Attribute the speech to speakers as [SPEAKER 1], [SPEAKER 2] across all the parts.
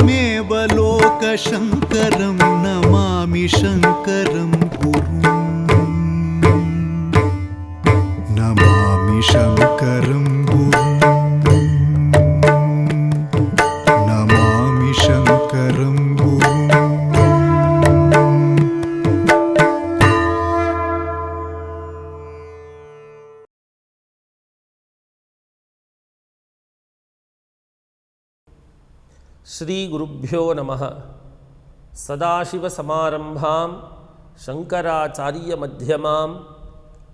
[SPEAKER 1] त्वमेव लोकशङ्करं नमामि शङ्करं नमामि शङ्करं
[SPEAKER 2] श्रीगुरुभ्यो नमः। सदाशिवसमारम्भां शङ्कराचार्यमध्यमाम्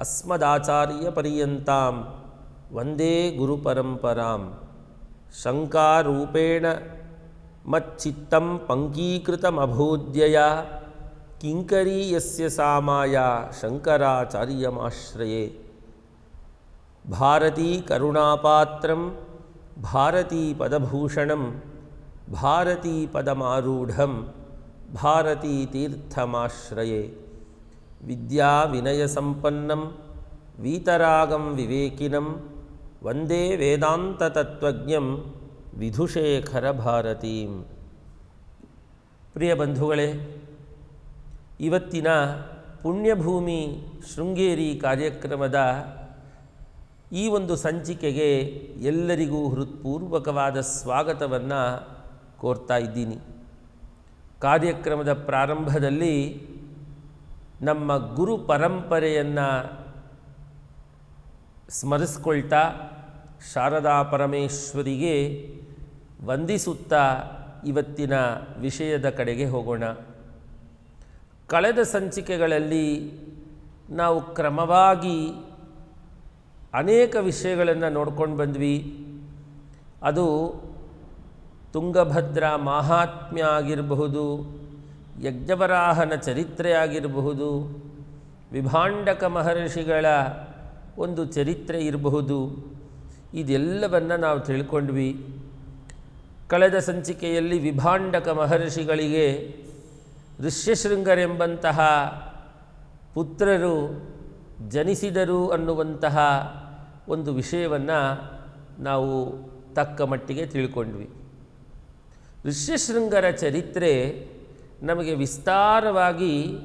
[SPEAKER 2] अस्मदाचार्यपर्यन्तां वंदे गुरुपरम्परां शङ्कारूपेण मच्चित्तं पङ्कीकृतमभूद्यया किङ्करी यस्य सा माया शङ्कराचार्यमाश्रये। भारती भारतीपदभूषणं ಪದಮಾರೂಢಂ ಭಾರತೀತೀರ್ಥಮಾಶ್ರಯೇ. ವಿದ್ಯಾ ವಿನಯಸಂಪನ್ನಂ ವೀತರಾಗಂ ವಿವೇಕಿನಂ, ವಂದೇ ವೇದಾಂತತತ್ವಜ್ಞಂ ವಿಧುಶೇಖರ ಭಾರತೀಂ ಪ್ರಿಯ ಬಂಧುಗಳೇ, ಇವತ್ತಿನ ಪುಣ್ಯಭೂಮಿ ಶೃಂಗೇರಿ ಕಾರ್ಯಕ್ರಮದ ಈ ಒಂದು ಸಂಚಿಕೆಗೆ ಎಲ್ಲರಿಗೂ ಹೃತ್ಪೂರ್ವಕವಾದ ಸ್ವಾಗತವನ್ನು ಕೋರ್ತಾ ಇದ್ದೀನಿ. ಕಾರ್ಯಕ್ರಮದ ಪ್ರಾರಂಭದಲ್ಲಿ ನಮ್ಮ ಗುರು ಪರಂಪರೆಯನ್ನು ಸ್ಮರಿಸ್ಕೊಳ್ತಾ ಶಾರದಾ ಪರಮೇಶ್ವರಿಗೆ ವಂದಿಸುತ್ತಾ ಇವತ್ತಿನ ವಿಷಯದ ಕಡೆಗೆ ಹೋಗೋಣ. ಕಳೆದ ಸಂಚಿಕೆಗಳಲ್ಲಿ ನಾವು ಕ್ರಮವಾಗಿ ಅನೇಕ ವಿಷಯಗಳನ್ನು ನೋಡ್ಕೊಂಡು ಬಂದ್ವಿ. ಅದು ತುಂಗಭದ್ರಾ ಮಾಹಾತ್ಮ್ಯ ಆಗಿರಬಹುದು, ಯಜ್ಞವರಾಹನ ಚರಿತ್ರೆ ಆಗಿರಬಹುದು, ವಿಭಾಂಡಕ ಮಹರ್ಷಿಗಳ ಒಂದು ಚರಿತ್ರೆ ಇರಬಹುದು. ಇದೆಲ್ಲವನ್ನು ನಾವು ತಿಳ್ಕೊಂಡ್ವಿ. ಕಳೆದ ಸಂಚಿಕೆಯಲ್ಲಿ ವಿಭಾಂಡಕ ಮಹರ್ಷಿಗಳಿಗೆ ಋಷ್ಯಶೃಂಗರೆಂಬಂತಹ ಪುತ್ರರು ಜನಿಸಿದರು ಅನ್ನುವಂತಹ ಒಂದು ವಿಷಯವನ್ನು ನಾವು ತಕ್ಕ ಮಟ್ಟಿಗೆ ತಿಳ್ಕೊಂಡ್ವಿ. ಋಷ್ಯಶೃಂಗರ ಚರಿತ್ರೆ ನಮಗೆ ವಿಸ್ತಾರವಾಗಿ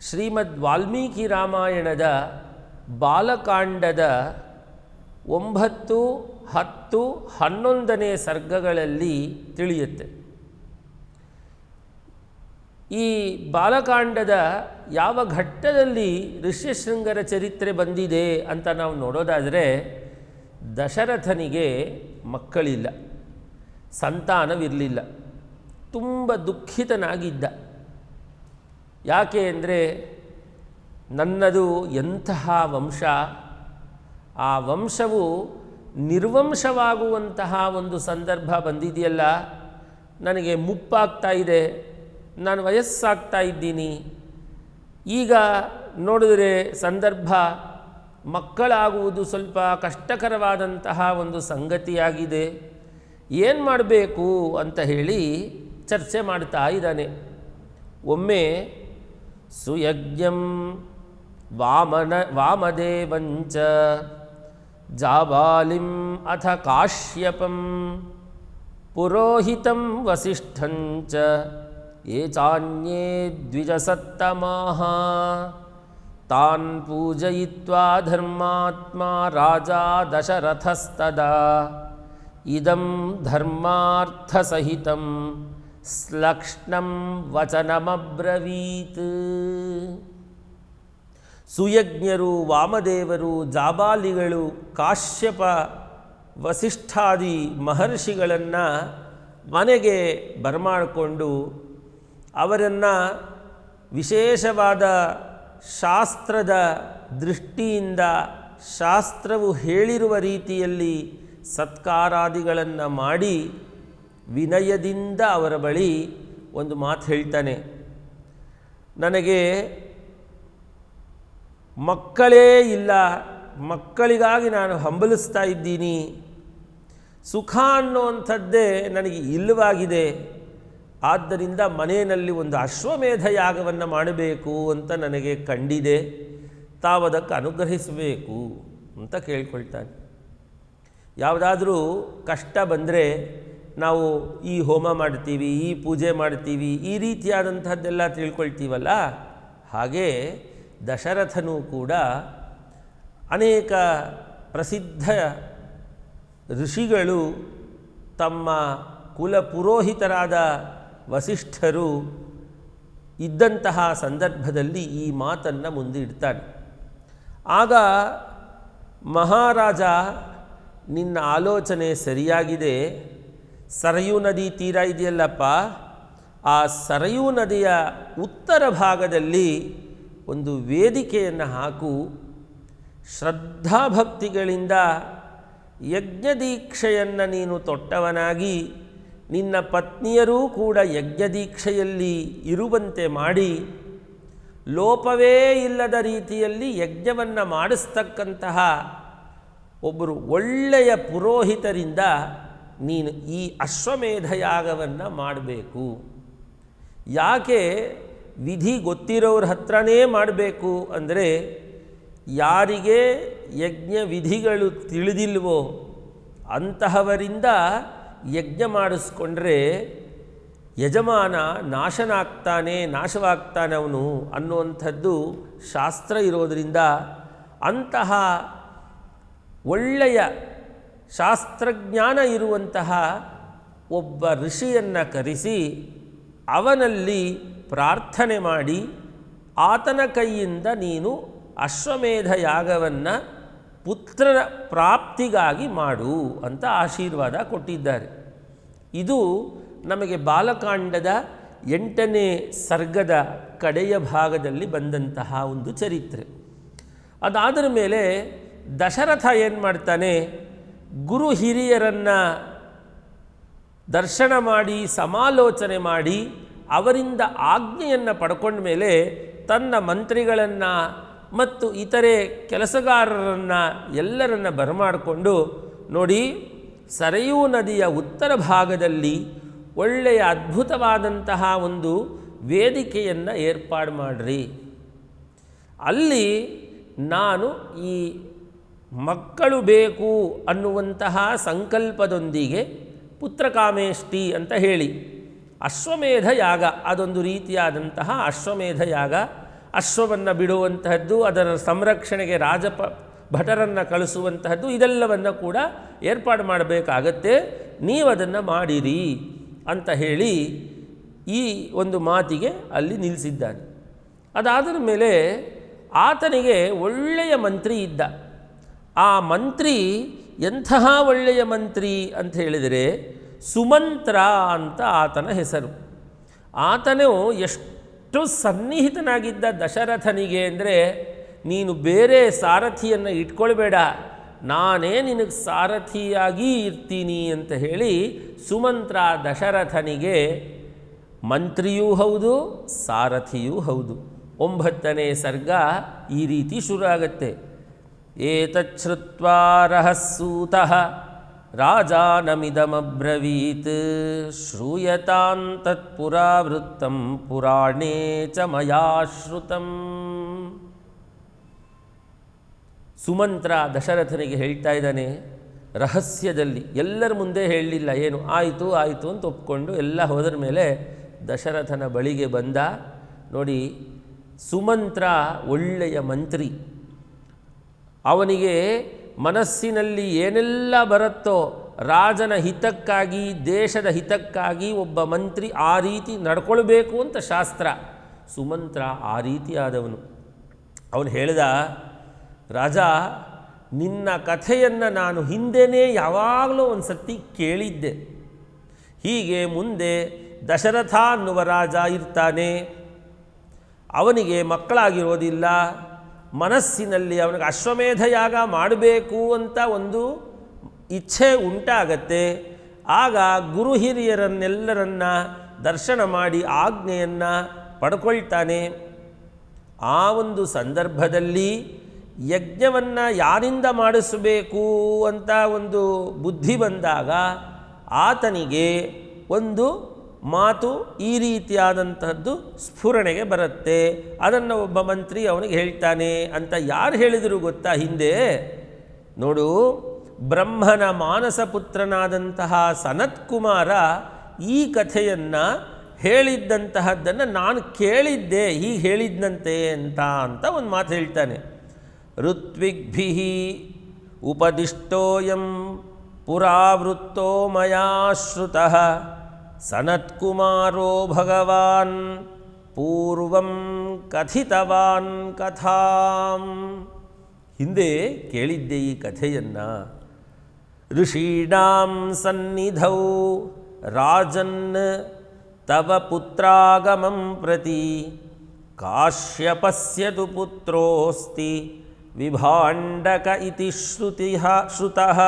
[SPEAKER 2] ಶ್ರೀಮದ್ ವಾಲ್ಮೀಕಿ ರಾಮಾಯಣದ ಬಾಲಕಾಂಡದ ಒಂಬತ್ತು, ಹತ್ತು, ಹನ್ನೊಂದನೇ ಸರ್ಗಗಳಲ್ಲಿ ತಿಳಿಯುತ್ತೆ. ಈ ಬಾಲಕಾಂಡದ ಯಾವ ಘಟ್ಟದಲ್ಲಿ ಋಷ್ಯಶೃಂಗರ ಚರಿತ್ರೆ ಬಂದಿದೆ ಅಂತ ನಾವು ನೋಡೋದಾದರೆ ದಶರಥನಿಗೆ ಮಕ್ಕಳಿಲ್ಲ. ಸಂತಾನವಿರಲಿಲ್ಲ. ತುಂಬ ದುಃಖಿತನಾಗಿದ್ದ. ಯಾಕೆ ಅಂದರೆ ನನ್ನದು ಎಂತಹ ವಂಶ, ಆ ವಂಶವು ನಿರ್ವಂಶವಾಗುವಂತಹ ಒಂದು ಸಂದರ್ಭ ಬಂದಿದೆಯಲ್ಲ, ನನಗೆ ಮುಪ್ಪಾಗ್ತಾ ಇದೆ, ನಾನು ವಯಸ್ಸಾಗ್ತಾ ಇದ್ದೀನಿ. ಈಗ ನೋಡಿದರೆ ಸಂದರ್ಭ ಮಕ್ಕಳಾಗುವುದು ಸ್ವಲ್ಪ ಕಷ್ಟಕರವಾದಂತಹ ಒಂದು ಸಂಗತಿಯಾಗಿದೆ. ಏನು ಮಾಡಬೇಕು ಅಂತ ಹೇಳಿ ಚರ್ಚೆ ಮಾಡ್ತಾ ಇದ್ದಾನೆ. ಒಮ್ಮೆ ಸುಯಜ್ಞಂ ವಾಮನ ವಾಮದೇವಂಚ ಜಾಬಾಲಿಂ ಅಥ ಕಾಶ್ಯಪಂ ಪುರೋಹಿತಂ ವಸಿಷ್ಠಂಚ ಯೇ ಚಾನ್ಯೇ ತಾನ್ ಪೂಜಯಿತ್ವಾ ಧರ್ಮಾತ್ಮ ರಾಜಾ ದಶರಥಸ್ತದಾ. ಇದಂ ಧರ್ಮಾರ್ಥಸಹಿತ ಸ್ಲಕ್ಷ್ಣ ವಚನಮ್ರವೀತ್ ಸುಯಜ್ಞರು, ವಾಮದೇವರು, ಜಾಬಾಲಿಗಳು, ಕಾಶ್ಯಪ, ವಸಿಷ್ಠಾದಿ ಮಹರ್ಷಿಗಳನ್ನು ಮನೆಗೆ ಬರಮಾಡಿಕೊಂಡು ಅವರನ್ನು ವಿಶೇಷವಾದ ಶಾಸ್ತ್ರದ ದೃಷ್ಟಿಯಿಂದ ಶಾಸ್ತ್ರವು ಹೇಳಿರುವ ರೀತಿಯಲ್ಲಿ ಸತ್ಕಾರಾದಿಗಳನ್ನು ಮಾಡಿ ವಿನಯದಿಂದ ಅವರ ಬಳಿ ಒಂದು ಮಾತು ಹೇಳ್ತಾನೆ. ನನಗೆ ಮಕ್ಕಳೇ ಇಲ್ಲ, ಮಕ್ಕಳಿಗಾಗಿ ನಾನು ಹಂಬಲಿಸ್ತಾ ಇದ್ದೀನಿ. ಸುಖ ಅನ್ನುವಂಥದ್ದೇ ನನಗೆ ಇಲ್ಲವಾಗಿದೆ. ಆದ್ದರಿಂದ ಮನೆಯಲ್ಲಿ ಒಂದು ಅಶ್ವಮೇಧ ಯಾಗವನ್ನು ಮಾಡಬೇಕು ಅಂತ ನನಗೆ ಕಂಡಿದೆ. ತಾವದಕ್ಕೆ ನಾವು ಈ ಹೋಮ ಮಾಡ್ತೀವಿ, ಈ ಪೂಜೆ ಮಾಡ್ತೀವಿ, ಈ ರೀತಿಯಾದಂಥದ್ದೆಲ್ಲ ತಿಳ್ಕೊಳ್ತೀವಲ್ಲ? ಹಾಗೆ ದಶರಥನೂ ಕೂಡ ಅನೇಕ ಪ್ರಸಿದ್ಧ ಋಷಿಗಳು ತಮ್ಮ ಕುಲಪುರೋಹಿತರಾದ ವಸಿಷ್ಠರು ಇದ್ದಂತಹ ಸಂದರ್ಭದಲ್ಲಿ ಈ ಮಾತನ್ನು ಮುಂದಿಡ್ತಾನೆ ಆಗ ಮಹಾರಾಜ ನಿನ್ನ ಆಲೋಚನೆ ಸರಿಯಾಗಿದೆ, ಸರಯೂ ನದಿ ತೀರ ಇದೆಯಲ್ಲಪ್ಪ. ಆ ಸರಯೂ ನದಿಯ ಉತ್ತರ ಭಾಗದಲ್ಲಿ ಒಂದು ವೇದಿಕೆಯನ್ನು ಹಾಕು. ಶ್ರದ್ಧಾಭಕ್ತಿಗಳಿಂದ ಯಜ್ಞದೀಕ್ಷೆಯನ್ನು ನೀನು ತೊಟ್ಟವನಾಗಿ, ನಿನ್ನ ಪತ್ನಿಯರೂ ಕೂಡ ಯಜ್ಞದೀಕ್ಷೆಯಲ್ಲಿ ಇರುವಂತೆ ಮಾಡಿ, ಲೋಪವೇ ಇಲ್ಲದ ರೀತಿಯಲ್ಲಿ ಯಜ್ಞವನ್ನು ಮಾಡಿಸ್ತಕ್ಕಂತಹ ಒಬ್ಬರು ಒಳ್ಳೆಯ ಪುರೋಹಿತರಿಂದ ನೀನು ಈ ಅಶ್ವಮೇಧ ಯಾಗವನ್ನು ಮಾಡಬೇಕು. ಯಾಕೆ ವಿಧಿ ಗೊತ್ತಿರೋರ ಹತ್ರನೇ ಮಾಡಬೇಕು ಅಂದರೆ ಯಾರಿಗೆ ಯಜ್ಞ ವಿಧಿಗಳು ತಿಳಿದಿಲ್ವೋ ಅಂತಹವರಿಂದ ಯಜ್ಞ ಮಾಡಿಸ್ಕೊಂಡ್ರೆ ಯಜಮಾನ ನಾಶನಾಗ್ತಾನೆ, ನಾಶವಾಗ್ತಾನೆ ಅವನು ಅನ್ನುವಂಥದ್ದು ಶಾಸ್ತ್ರ ಇರೋದರಿಂದ ಅಂತಹ ಒಳ್ಳೆಯ ಶಾಸ್ತ್ರಜ್ಞಾನ ಇರುವಂತಹ ಒಬ್ಬ ಋಷಿಯನ್ನು ಕರೆಸಿ ಅವನಲ್ಲಿ ಪ್ರಾರ್ಥನೆ ಮಾಡಿ, ಆತನ ಕೈಯಿಂದ ನೀನು ಅಶ್ವಮೇಧ ಯಾಗವನ್ನು ಪುತ್ರರ ಪ್ರಾಪ್ತಿಗಾಗಿ ಮಾಡು ಅಂತ ಆಶೀರ್ವಾದ ಕೊಟ್ಟಿದ್ದಾರೆ. ಇದು ನಮಗೆ ಬಾಲಕಾಂಡದ ಎಂಟನೇ ಸರ್ಗದ ಕಡೆಯ ಭಾಗದಲ್ಲಿ ಬಂದಂತಹ ಒಂದು ಚರಿತ್ರೆ. ಅದಾದರ ಮೇಲೆ ದಶರಥ ಏನು ಮಾಡ್ತಾನೆ? ಗುರು ಹಿರಿಯರನ್ನು ದರ್ಶನ ಮಾಡಿ, ಸಮಾಲೋಚನೆ ಮಾಡಿ, ಅವರಿಂದ ಆಜ್ಞೆಯನ್ನು ಪಡ್ಕೊಂಡ ಮೇಲೆ ತನ್ನ ಮಂತ್ರಿಗಳನ್ನು ಮತ್ತು ಇತರೆ ಕೆಲಸಗಾರರನ್ನು ಎಲ್ಲರನ್ನು ಬರಮಾಡಿಕೊಂಡು, ನೋಡಿ, ಸರಯೂ ನದಿಯ ಉತ್ತರ ಭಾಗದಲ್ಲಿ ಒಳ್ಳೆಯ ಅದ್ಭುತವಾದಂತಹ ಒಂದು ವೇದಿಕೆಯನ್ನು ಏರ್ಪಾಡು ಮಾಡಿರಿ. ಅಲ್ಲಿ ನಾನು ಈ ಮಕ್ಕಳು ಬೇಕು ಅನ್ನುವಂತಹ ಸಂಕಲ್ಪದೊಂದಿಗೆ ಪುತ್ರಕಾಮೇಷ್ಟಿ ಅಂತ ಹೇಳಿ. ಅಶ್ವಮೇಧ ಯಾಗ, ಅದೊಂದು ರೀತಿಯಾದಂತಹ ಅಶ್ವಮೇಧ ಯಾಗ. ಅಶ್ವವನ್ನು ಬಿಡುವಂತಹದ್ದು, ಅದರ ಸಂರಕ್ಷಣೆಗೆ ರಾಜಪ ಭಟರನ್ನು ಕಳಿಸುವಂತಹದ್ದು, ಇದೆಲ್ಲವನ್ನು ಕೂಡ ಏರ್ಪಾಡು ಮಾಡಬೇಕಾಗತ್ತೆ. ನೀವು ಅದನ್ನು ಮಾಡಿರಿ ಅಂತ ಹೇಳಿ ಈ ಒಂದು ಮಾತಿಗೆ ಅಲ್ಲಿ ನಿಲ್ಲಿಸಿದ್ದಾನೆ ಅದಾದ ಮೇಲೆ ಆತನಿಗೆ ಒಳ್ಳೆಯ ಮಂತ್ರಿ ಇದ್ದ. ಆ ಮಂತ್ರಿ ಎಂತಹ ಒಳ್ಳೆಯ ಮಂತ್ರಿ ಅಂತ ಹೇಳಿದರೆ ಸುಮಂತ್ರ ಅಂತ ಆತನ ಹೆಸರು. ಆತನು ಎಷ್ಟು ಸನ್ನಿಹಿತನಾಗಿದ್ದ ದಶರಥನಿಗೆ ಅಂದರೆ, ನೀನು ಬೇರೆ ಸಾರಥಿಯನ್ನು ಇಟ್ಕೊಳ್ಬೇಡ, ನಾನೇ ನಿನಗೆ ಸಾರಥಿಯಾಗಿ ಇರ್ತೀನಿ ಅಂತ ಹೇಳಿ ಸುಮಂತ್ರ ದಶರಥನಿಗೆ, ಮಂತ್ರಿಯೂ ಹೌದು, ಸಾರಥಿಯೂ ಹೌದು. ಒಂಬತ್ತನೇ ಸರ್ಗ ಈ ರೀತಿ ಶುರು ಆಗತ್ತೆ ಏತಚ್ಛ್ರುತ್ವಾ ರಹಸ್ಸೂತಃ ರಾಜಾನಮಿದಮಬ್ರವೀತ್ ಶ್ರೂಯತಾಂ ಪುರಾಣೇ ಚ ಮಯಾ ಶ್ರುತಂ ಸುಮಂತ್ರ ದಶರಥನಿಗೆ ಹೇಳ್ತಾ ಇದ್ದಾನೆ, ರಹಸ್ಯದಲ್ಲಿ ಎಲ್ಲರ ಮುಂದೆ ಹೇಳಲಿಲ್ಲ, ಏನು ಆಯಿತು ಆಯಿತು ಅಂತ ಒಪ್ಕೊಂಡು ಎಲ್ಲ ಹೋದರ ಮೇಲೆ ದಶರಥನ ಬಳಿಗೆ ಬಂದ, ನೋಡಿ, ಸುಮಂತ್ರ ಒಳ್ಳೆಯ ಮಂತ್ರಿ ಅವನಿಗೆ ಮನಸ್ಸಿನಲ್ಲಿ ಏನೆಲ್ಲ ಬರುತ್ತೋ ರಾಜನ ಹಿತಕ್ಕಾಗಿ, ದೇಶದ ಹಿತಕ್ಕಾಗಿ ಒಬ್ಬ ಮಂತ್ರಿ ಆ ರೀತಿ ನಡ್ಕೊಳ್ಬೇಕು ಅಂತ ಶಾಸ್ತ್ರ. ಸುಮಂತ್ರ ಆ ರೀತಿಯಾದವನು. ಅವನು ಹೇಳಿದ, ರಾಜ, ನಿನ್ನ ಕಥೆಯನ್ನು ನಾನು ಹಿಂದೆನೇ ಯಾವಾಗಲೂ ಒಂದು ಸತಿ ಕೇಳಿದ್ದೆ. ಹೀಗೆ ಮುಂದೆ ದಶರಥ ಅನ್ನುವ ರಾಜ ಇರ್ತಾನೆ. ಅವನಿಗೆ ಮಕ್ಕಳಾಗಿರೋದಿಲ್ಲ. ಮನಸ್ಸಿನಲ್ಲಿ ಅವನಿಗೆ ಅಶ್ವಮೇಧ ಯಾಗ ಮಾಡಬೇಕು ಅಂತ ಒಂದು ಇಚ್ಛೆ ಉಂಟಾಗತ್ತೆ. ಆಗ ಗುರು ಹಿರಿಯರನ್ನೆಲ್ಲರನ್ನ ದರ್ಶನ ಮಾಡಿ ಆಜ್ಞೆಯನ್ನು ಪಡ್ಕೊಳ್ತಾನೆ. ಆ ಒಂದು ಸಂದರ್ಭದಲ್ಲಿ ಯಜ್ಞವನ್ನು ಯಾರಿಂದ ಮಾಡಿಸಬೇಕು ಅಂತ ಒಂದು ಬುದ್ಧಿ ಬಂದಾಗ ಆತನಿಗೆ ಒಂದು ಮಾತು ಈ ರೀತಿಯಾದಂತಹದ್ದು ಸ್ಫುರಣೆಗೆ ಬರುತ್ತೆ. ಅದನ್ನು ಒಬ್ಬ ಮಂತ್ರಿ ಅವನಿಗೆ ಹೇಳ್ತಾನೆ ಅಂತ ಯಾರು ಹೇಳಿದರು ಗೊತ್ತಾ ಹಿಂದೆ? ನೋಡು, ಬ್ರಹ್ಮನ ಮಾನಸ ಪುತ್ರನಾದಂತಹ ಸನತ್ಕುಮಾರ ಈ ಕಥೆಯನ್ನು ಹೇಳಿದ್ದಂತಹದ್ದನ್ನು ನಾನು ಕೇಳಿದ್ದೆ, ಹೀಗೆ ಹೇಳಿದ್ದಂತೆ ಅಂತ ಅಂತ ಒಂದು ಮಾತು ಹೇಳ್ತಾನೆ. ಋತ್ವಿಗ್ಭಿ ಉಪದಿಷ್ಟೋಯಂ ಪುರಾವೃತ್ತೋ ಮಯಾ ಶ್ರುತಃ ಸನತ್ಕುಮಾರೋ ಭಗವಾನ್ ಪೂರ್ವಂ ಕಥಿತವಾನ್ ಕಥಾಂ ಹಿಂದೆ ಕೇಳಿದ್ದೆ ಈ ಕಥೆಯನ್ನು. ಋಷೀಣಾಂ ಸನ್ನಿಧೌ, ರಾಜನ್ ತವ ಪುತ್ರಾಗಮಂ ಪ್ರತಿ. ಕಾಶ್ಯಪಸ್ಯತು ಪುತ್ರೋಸ್ತಿ, ವಿಭಾಂಡಕ ಇತಿ ಶ್ರುತಿ ಶ್ರುತಃ.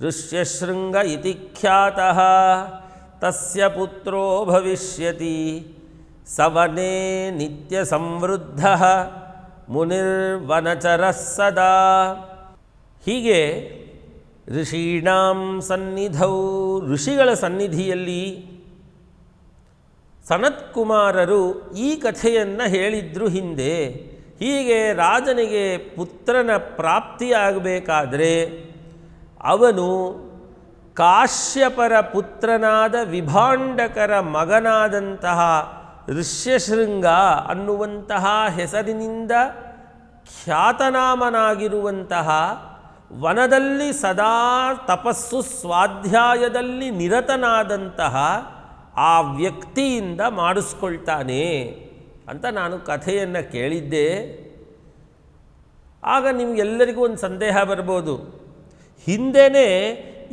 [SPEAKER 2] ಋಷ್ಯಶೃಂಗ ಇತಿ ಖ್ಯಾತಃ. ತಸ್ಯ ಪುತ್ರೋ ಭವಿಷ್ಯತಿ ಸವನೇ ನಿತ್ಯ ಸಮೃದ್ಧ ಮುನಿರ್ವನಚರ ಸದಾ. ಹೀಗೆ ಋಷೀಣಾಂ ಸನ್ನಿಧೌ ಋಷಿಗಳ ಸನ್ನಿಧಿಯಲ್ಲಿ ಸನತ್ಕುಮಾರರು ಈ ಕಥೆಯನ್ನು ಹೇಳಿದ್ರು ಹಿಂದೆ. ಹೀಗೆ ರಾಜನಿಗೆ ಪುತ್ರನ ಪ್ರಾಪ್ತಿಯಾಗಬೇಕಾದರೆ ಅವನು ಕಾಶ್ಯಪರ ಪುತ್ರನಾದ ವಿಭಾಂಡಕರ ಮಗನಾದಂತಹ ಋಷ್ಯಶೃಂಗ ಅನ್ನುವಂತಹ ಹೆಸರಿನಿಂದ ಖ್ಯಾತನಾಮನಾಗಿರುವಂತಹ ವನದಲ್ಲಿ ಸದಾ ತಪಸ್ಸು ಸ್ವಾಧ್ಯಾಯದಲ್ಲಿ ನಿರತನಾದಂತಹ ಆ ವ್ಯಕ್ತಿಯಿಂದ ಮಾಡಿಸ್ಕೊಳ್ತಾನೆ ಅಂತ ನಾನು ಕಥೆಯನ್ನು ಕೇಳಿದ್ದೆ. ಆಗ ನಿಮಗೆಲ್ಲರಿಗೂ ಒಂದು ಸಂದೇಹ ಬರ್ಬೋದು. ಹಿಂದೆನೇ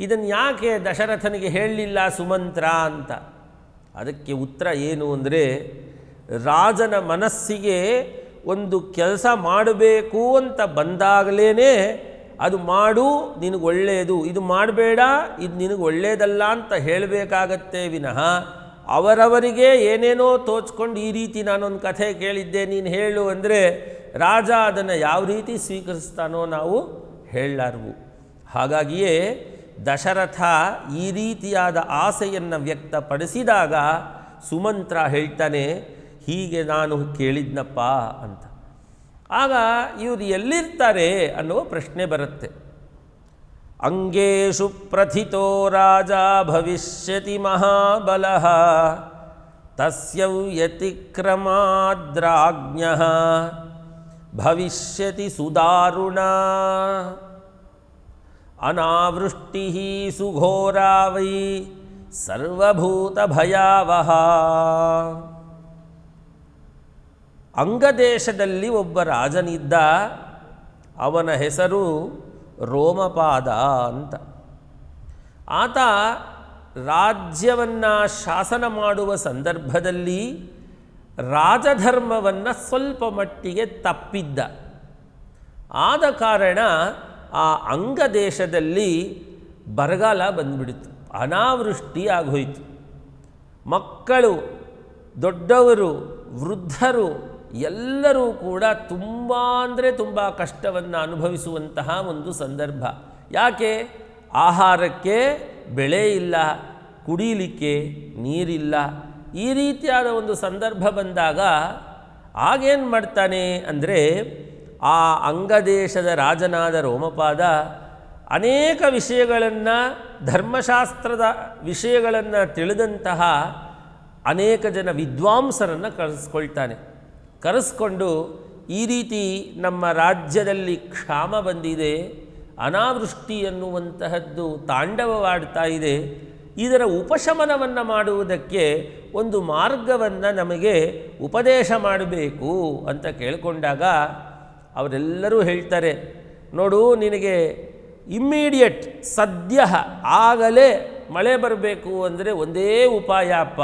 [SPEAKER 2] ಇದನ್ನು ಯಾಕೆ ದಶರಥನಿಗೆ ಹೇಳಲಿಲ್ಲ ಸುಮಂತ್ರ ಅಂತ? ಅದಕ್ಕೆ ಉತ್ತರ ಏನು ಅಂದರೆ, ರಾಜನ ಮನಸ್ಸಿಗೆ ಒಂದು ಕೆಲಸ ಮಾಡಬೇಕು ಅಂತ ಬಂದಾಗಲೇ ಅದು ಮಾಡು, ನಿನಗೆ ಒಳ್ಳೆಯದು ಇದು ಮಾಡಬೇಡ, ಇದು ನಿನಗೆ ಒಳ್ಳೆಯದಲ್ಲ ಅಂತ ಹೇಳಬೇಕಾಗತ್ತೆ ವಿನಃ ಅವರವರಿಗೆ ಏನೇನೋ ತೋಚ್ಕೊಂಡು ಈ ರೀತಿ ನಾನೊಂದು ಕಥೆ ಕೇಳಿದ್ದೆ, ನೀನು ಹೇಳು ಅಂದರೆ, ರಾಜ ಅದನ್ನು ಯಾವ ರೀತಿ ಸ್ವೀಕರಿಸ್ತಾನೋ ನಾವು ಹೇಳಲಾರ್ವು. ಹಾಗಾಗಿಯೇ ದಶರಥ ಈ ರೀತಿಯಾದ ಆಸೆಯನ್ನು ವ್ಯಕ್ತಪಡಿಸಿದಾಗ ಸುಮಂತ್ರ ಹೇಳ್ತಾನೆ, ಹೀಗೆ ನಾನು ಕೇಳಿದ್ನಪ್ಪ ಅಂತ. ಆಗ ಇವರು ಎಲ್ಲಿರ್ತಾರೆ ಅನ್ನುವ ಪ್ರಶ್ನೆ ಬರುತ್ತೆ. ಅಂಗೇಶು ಪ್ರಥಿತೋ ರಾಜ ಭವಿಷ್ಯತಿ ಮಹಾಬಲ, ತಸ್ಯ ವ್ಯತಿಕ್ರಮಾದ್ರಾಜ್ಞ ಭವಿಷ್ಯತಿ ಸುದಾರುಣ. ಅನಾವೃಷ್ಟಿ ಸುಘೋರಾ ವೈ ಸರ್ವಭೂತ ಭಯಾವಹ ಅಂಗದೇಶದಲ್ಲಿ ಒಬ್ಬ ರಾಜನಿದ್ದ, ಅವನ ಹೆಸರು ರೋಮಪಾದ ಅಂತ. ಆತ ರಾಜ್ಯವನ್ನು ಶಾಸನ ಮಾಡುವ ಸಂದರ್ಭದಲ್ಲಿ ರಾಜಧರ್ಮವನ್ನು ಸ್ವಲ್ಪ ಮಟ್ಟಿಗೆ ತಪ್ಪಿದ್ದ. ಆದ ಕಾರಣ ಆ ಅಂಗದೇಶದಲ್ಲಿ ಬರಗಾಲ ಬಂದುಬಿಡಿತು. ಅನಾವೃಷ್ಟಿ ಆಗೋಯಿತು ಮಕ್ಕಳು, ದೊಡ್ಡವರು, ವೃದ್ಧರು ಎಲ್ಲರೂ ಕೂಡ ತುಂಬ ಅಂದರೆ ತುಂಬ ಕಷ್ಟವನ್ನು ಅನುಭವಿಸುವಂತಹ ಒಂದು ಸಂದರ್ಭ. ಯಾಕೆ? ಆಹಾರಕ್ಕೆ ಬೆಳೆ ಇಲ್ಲ, ಕುಡಿಲಿಕ್ಕೆ ನೀರಿಲ್ಲ. ಈ ರೀತಿಯಾದ ಒಂದು ಸಂದರ್ಭ ಬಂದಾಗ ಆಗೇನು ಮಾಡ್ತಾನೆ ಅಂದರೆ ಆ ಅಂಗದೇಶದ ರಾಜನಾದ ರೋಮಪಾದ ಅನೇಕ ವಿಷಯಗಳನ್ನು, ಧರ್ಮಶಾಸ್ತ್ರದ ವಿಷಯಗಳನ್ನು ತಿಳಿದಂತಹ ಅನೇಕ ಜನ ವಿದ್ವಾಂಸರನ್ನು ಕರೆಸ್ಕೊಳ್ತಾನೆ. ಕರೆಸ್ಕೊಂಡು ಈ ರೀತಿ ನಮ್ಮ ರಾಜ್ಯದಲ್ಲಿ ಕ್ಷಾಮ ಬಂದಿದೆ, ಅನಾವೃಷ್ಟಿ ಎನ್ನುವಂತಹದ್ದು ತಾಂಡವವಾಡ್ತಾ ಇದೆ, ಇದರ ಉಪಶಮನವನ್ನು ಮಾಡುವುದಕ್ಕೆ ಒಂದು ಮಾರ್ಗವನ್ನು ನಮಗೆ ಉಪದೇಶ ಮಾಡಬೇಕು ಅಂತ ಕೇಳಿಕೊಂಡಾಗ ಅವರೆಲ್ಲರೂ ಹೇಳ್ತಾರೆ, ನೋಡು, ನಿನಗೆ ಇಮ್ಮಿಡಿಯೇಟ್ ಸದ್ಯ ಆಗಲೇ ಮಳೆ ಬರಬೇಕು ಅಂದರೆ ಒಂದೇ ಉಪಾಯ ಅಪ್ಪ.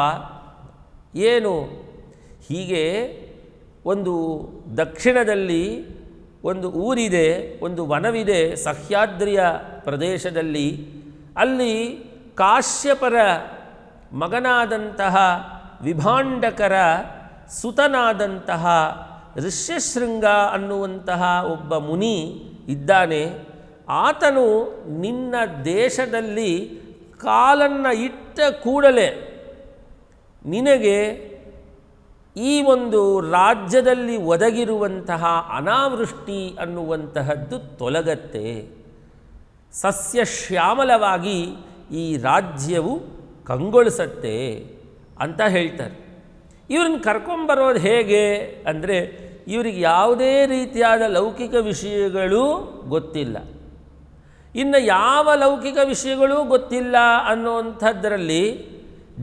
[SPEAKER 2] ಏನು? ಹೀಗೆ ಒಂದು ದಕ್ಷಿಣದಲ್ಲಿ ಒಂದು ಊರಿದೆ, ಒಂದು ವನವಿದೆ, ಸಹ್ಯಾದ್ರಿಯ ಪ್ರದೇಶದಲ್ಲಿ. ಅಲ್ಲಿ ಕಾಶ್ಯಪರ ಮಗನಾದಂತಹ ವಿಭಾಂಡಕರ ಸುತನಾದಂತಹ ಋಷ್ಯಶೃಂಗ ಅನ್ನುವಂತಹ ಒಬ್ಬ ಮುನಿ ಇದ್ದಾನೆ. ಆತನು ನಿನ್ನ ದೇಶದಲ್ಲಿ ಕಾಲನ್ನು ಇಟ್ಟ ಕೂಡಲೇ ನಿನಗೆ ಈ ಒಂದು ರಾಜ್ಯದಲ್ಲಿ ಒದಗಿರುವಂತಹ ಅನಾವೃಷ್ಟಿ ಅನ್ನುವಂತಹದ್ದು ತೊಲಗತ್ತೆ. ಸಸ್ಯ ಶ್ಯಾಮಲವಾಗಿ ಈ ರಾಜ್ಯವು ಕಂಗೊಳಿಸತ್ತೆ ಅಂತ ಹೇಳ್ತಾರೆ. ಇವ್ರನ್ನ ಕರ್ಕೊಂಬರೋದು ಹೇಗೆ ಅಂದರೆ ಇವರಿಗೆ ಯಾವುದೇ ರೀತಿಯಾದ ಲೌಕಿಕ ವಿಷಯಗಳು ಗೊತ್ತಿಲ್ಲ. ಇನ್ನು ಯಾವ ಲೌಕಿಕ ವಿಷಯಗಳೂ ಗೊತ್ತಿಲ್ಲ ಅನ್ನುವಂಥದ್ರಲ್ಲಿ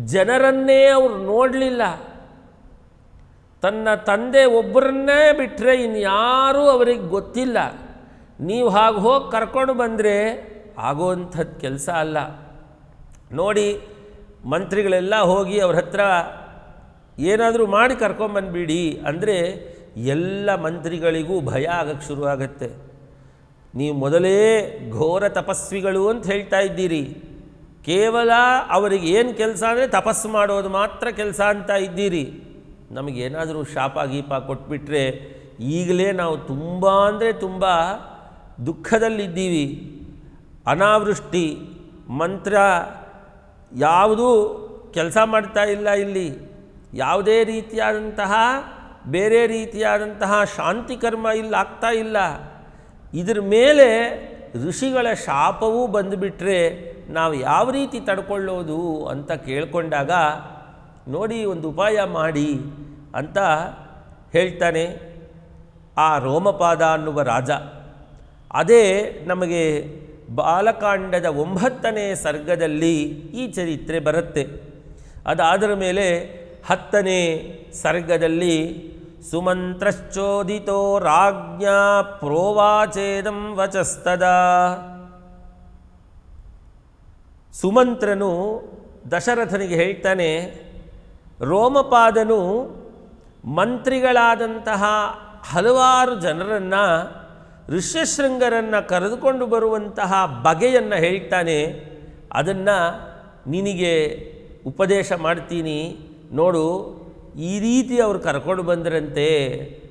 [SPEAKER 2] ಜನರನ್ನೇ ಅವರು ನೋಡಲಿಲ್ಲ. ತನ್ನ ತಂದೆ ಒಬ್ಬರನ್ನೇ ಬಿಟ್ಟರೆ ಇನ್ಯಾರೂ ಅವರಿಗೆ ಗೊತ್ತಿಲ್ಲ. ನೀವು ಹಾಗೆ ಹೋಗಿ ಕರ್ಕೊಂಡು ಬಂದರೆ ಆಗೋವಂಥದ್ದು ಕೆಲಸ ಅಲ್ಲ. ನೋಡಿ, ಮಂತ್ರಿಗಳೆಲ್ಲ ಹೋಗಿ ಅವ್ರ ಹತ್ರ ಏನಾದರೂ ಮಾಡಿ ಕರ್ಕೊಂಬಂದ್ಬಿಡಿ ಅಂದರೆ ಎಲ್ಲ ಮಂತ್ರಿಗಳಿಗೂ ಭಯ ಆಗಕ್ಕೆ ಶುರುವಾಗತ್ತೆ. ನೀವು ಮೊದಲೇ ಘೋರ ತಪಸ್ವಿಗಳು ಅಂತ ಹೇಳ್ತಾ ಇದ್ದೀರಿ. ಕೇವಲ ಅವರಿಗೆ ಏನು ಕೆಲಸ ಅಂದರೆ ತಪಸ್ಸು ಮಾಡೋದು ಮಾತ್ರ ಕೆಲಸ ಅಂತ ಇದ್ದೀರಿ. ನಮಗೇನಾದರೂ ಶಾಪ ಗೀಪ ಕೊಟ್ಬಿಟ್ರೆ ಈಗಲೇ ನಾವು ತುಂಬ ಅಂದರೆ ತುಂಬ ದುಃಖದಲ್ಲಿದ್ದೀವಿ. ಅನಾವೃಷ್ಟಿ, ಮಂತ್ರ, ಯಾವುದೂ ಕೆಲಸ ಮಾಡ್ತಾ ಇಲ್ಲ ಇಲ್ಲಿ. ಯಾವುದೇ ರೀತಿಯಾದಂತಹ ಬೇರೆ ರೀತಿಯಾದಂತಹ ಶಾಂತಿ ಕರ್ಮ ಇಲ್ಲಿ ಆಗ್ತಾ ಇಲ್ಲ. ಇದ್ರ ಮೇಲೆ ಋಷಿಗಳ ಶಾಪವೂ ಬಂದುಬಿಟ್ರೆ ನಾವು ಯಾವ ರೀತಿ ತಡ್ಕೊಳ್ಳೋದು ಅಂತ ಕೇಳಿಕೊಂಡಾಗ, ನೋಡಿ ಒಂದು ಉಪಾಯ ಮಾಡಿ ಅಂತ ಹೇಳ್ತಾನೆ ಆ ರೋಮಪಾದ ಅನ್ನುವ ರಾಜ. ಅದೇ ನಮಗೆ ಬಾಲಕಾಂಡದ ಒಂಬತ್ತನೇ ಸರ್ಗದಲ್ಲಿ ಈ ಚರಿತ್ರೆ ಬರುತ್ತೆ. ಅದಾದರ ಮೇಲೆ ಹತ್ತನೇ ಸರ್ಗದಲ್ಲಿ ಸುಮಂತ್ರಶ್ಚೋದಿತೋ ರಾಜ್ಞಾ ಪ್ರೋವಾಚೇದಂ ವಚಸ್ತದ. ಸುಮಂತ್ರನು ದಶರಥನಿಗೆ ಹೇಳ್ತಾನೆ, ರೋಮಪಾದನು ಮಂತ್ರಿಗಳಾದಂತಹ ಹಲವಾರು ಜನರನ್ನು, ಋಷ್ಯಶೃಂಗರನ್ನು ಕರೆದುಕೊಂಡು ಬರುವಂತಹ ಬಗೆಯನ್ನು ಹೇಳ್ತಾನೆ. ಅದನ್ನು ನಿನಗೆ ಉಪದೇಶ ಮಾಡ್ತೀನಿ. ನೋಡು ಈ ರೀತಿ ಅವರು ಕರ್ಕೊಂಡು ಬಂದರಂತೆ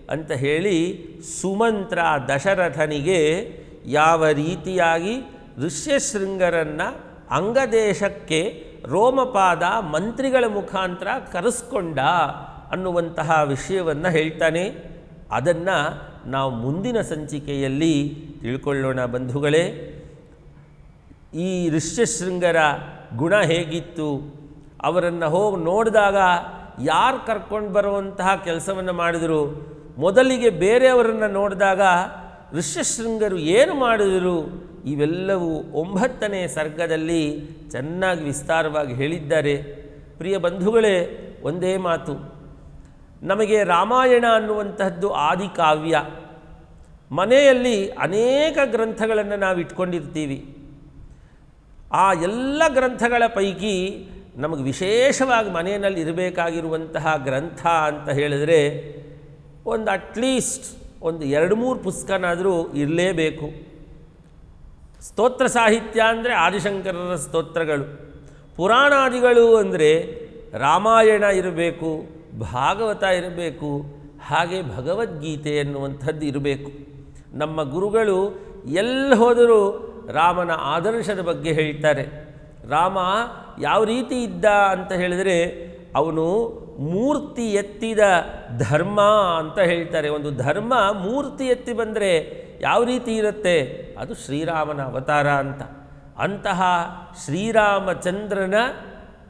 [SPEAKER 2] ಅಂತ ಹೇಳಿ ಸುಮಂತ್ರ ದಶರಥನಿಗೆ ಯಾವ ರೀತಿಯಾಗಿ ಋಷ್ಯಶೃಂಗರನ್ನು ಅಂಗದೇಶಕ್ಕೆ ರೋಮಪಾದ ಮಂತ್ರಿಗಳ ಮುಖಾಂತರ ಕರೆಸ್ಕೊಂಡ ಅನ್ನುವಂತಹ ವಿಷಯವನ್ನು ಹೇಳ್ತಾನೆ. ಅದನ್ನು ನಾವು ಮುಂದಿನ ಸಂಚಿಕೆಯಲ್ಲಿ ತಿಳ್ಕೊಳ್ಳೋಣ ಬಂಧುಗಳೇ. ಈ ಋಷ್ಯಶೃಂಗರ ಗುಣ ಹೇಗಿತ್ತು? ಅವರನ್ನು ಹೋಗಿ ನೋಡಿದಾಗ ಯಾರು ಕರ್ಕೊಂಡು ಬರುವಂತಹ ಕೆಲಸವನ್ನು ಮಾಡಿದರು, ಮೊದಲಿಗೆ ಬೇರೆಯವರನ್ನು ನೋಡಿದಾಗ ಋಷ್ಯಶೃಂಗರು ಏನು ಮಾಡಿದರು, ಇವೆಲ್ಲವೂ ಒಂಬತ್ತನೇ ಸರ್ಗದಲ್ಲಿ ಚೆನ್ನಾಗಿ ವಿಸ್ತಾರವಾಗಿ ಹೇಳಿದ್ದಾರೆ. ಪ್ರಿಯ ಬಂಧುಗಳೇ, ಒಂದೇ ಮಾತು. ನಮಗೆ ರಾಮಾಯಣ ಅನ್ನುವಂತಹದ್ದು ಆದಿಕಾವ್ಯ. ಮನೆಯಲ್ಲಿ ಅನೇಕ ಗ್ರಂಥಗಳನ್ನು ನಾವು ಇಟ್ಕೊಂಡಿರ್ತೀವಿ ಆ ಎಲ್ಲ ಗ್ರಂಥಗಳ ಪೈಕಿ ನಮಗೆ ವಿಶೇಷವಾಗಿ ಮನೆಯಲ್ಲಿ ಇರಬೇಕಾಗಿರುವಂತಹ ಗ್ರಂಥ ಅಂತ ಹೇಳಿದರೆ ಒಂದು ಅಟ್ಲೀಸ್ಟ್ ಒಂದು ಎರಡು ಮೂರು ಪುಸ್ತಕನಾದರೂ ಇರಲೇಬೇಕು. ಸ್ತೋತ್ರ ಸಾಹಿತ್ಯ ಅಂದರೆ ಆದಿಶಂಕರರ ಸ್ತೋತ್ರಗಳು. ಪುರಾಣಾದಿಗಳು ಅಂದರೆ ರಾಮಾಯಣ ಇರಬೇಕು, ಭಾಗವತ ಇರಬೇಕು, ಹಾಗೆ ಭಗವದ್ಗೀತೆ ಎನ್ನುವಂಥದ್ದು ಇರಬೇಕು. ನಮ್ಮ ಗುರುಗಳು ಎಲ್ಲಿ ಹೋದರೂ ರಾಮನ ಆದರ್ಶದ ಬಗ್ಗೆ ಹೇಳ್ತಾರೆ. ರಾಮ ಯಾವ ರೀತಿ ಇದ್ದ ಅಂತ ಹೇಳಿದರೆ ಅವನು ಮೂರ್ತಿ ಎತ್ತಿದ ಧರ್ಮ ಅಂತ ಹೇಳ್ತಾರೆ. ಒಂದು ಧರ್ಮ ಮೂರ್ತಿ ಎತ್ತಿ ಬಂದರೆ ಯಾವ ರೀತಿ ಇರುತ್ತೆ? ಅದು ಶ್ರೀರಾಮನ ಅವತಾರ ಅಂತ. ಅಂತಹ ಶ್ರೀರಾಮಚಂದ್ರನ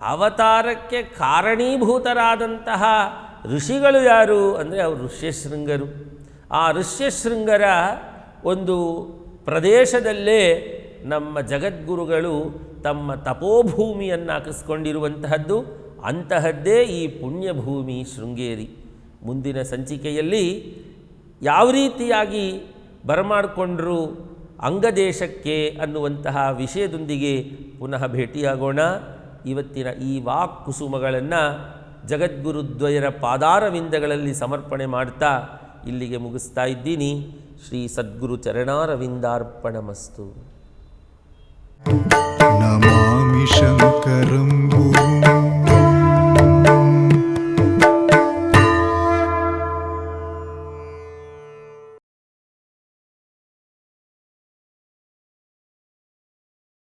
[SPEAKER 2] ಅವತಾರಕ್ಕೆ ಕಾರಣೀಭೂತರಾದಂತಹ ಋಷಿಗಳು ಯಾರು ಅಂದರೆ ಅವರು ಋಷ್ಯಶೃಂಗರು. ಆ ಋಷ್ಯಶೃಂಗರ ಒಂದು ಪ್ರದೇಶದಲ್ಲೇ ನಮ್ಮ ಜಗದ್ಗುರುಗಳು ತಮ್ಮ ತಪೋಭೂಮಿಯನ್ನು ಹಾಕಿಸ್ಕೊಂಡಿರುವಂತಹದ್ದು ಅಂತಹದ್ದೇ ಈ ಪುಣ್ಯಭೂಮಿ ಶೃಂಗೇರಿ. ಮುಂದಿನ ಸಂಚಿಕೆಯಲ್ಲಿ ಯಾವ ರೀತಿಯಾಗಿ ಬರಮಾಡಿಕೊಂಡ್ರು ಅಂಗದೇಶಕ್ಕೆ ಅನ್ನುವಂತಹ ವಿಷಯದೊಂದಿಗೆ ಪುನಃ ಭೇಟಿಯಾಗೋಣ. ಇವತ್ತಿನ ಈ ವಾಕ್ ಕುಸುಮಗಳನ್ನು ಜಗದ್ಗುರುದ್ವಯರ ಪಾದಾರವಿಂದಗಳಲ್ಲಿ ಸಮರ್ಪಣೆ ಮಾಡ್ತಾ ಇಲ್ಲಿಗೆ ಮುಗಿಸ್ತಾ ಇದ್ದೀನಿ. ಶ್ರೀ ಸದ್ಗುರು ಚರಣಾರವಿಂದಾರ್ಪಣಮಸ್ತು.
[SPEAKER 1] नमामि शङ्करं गुरुम्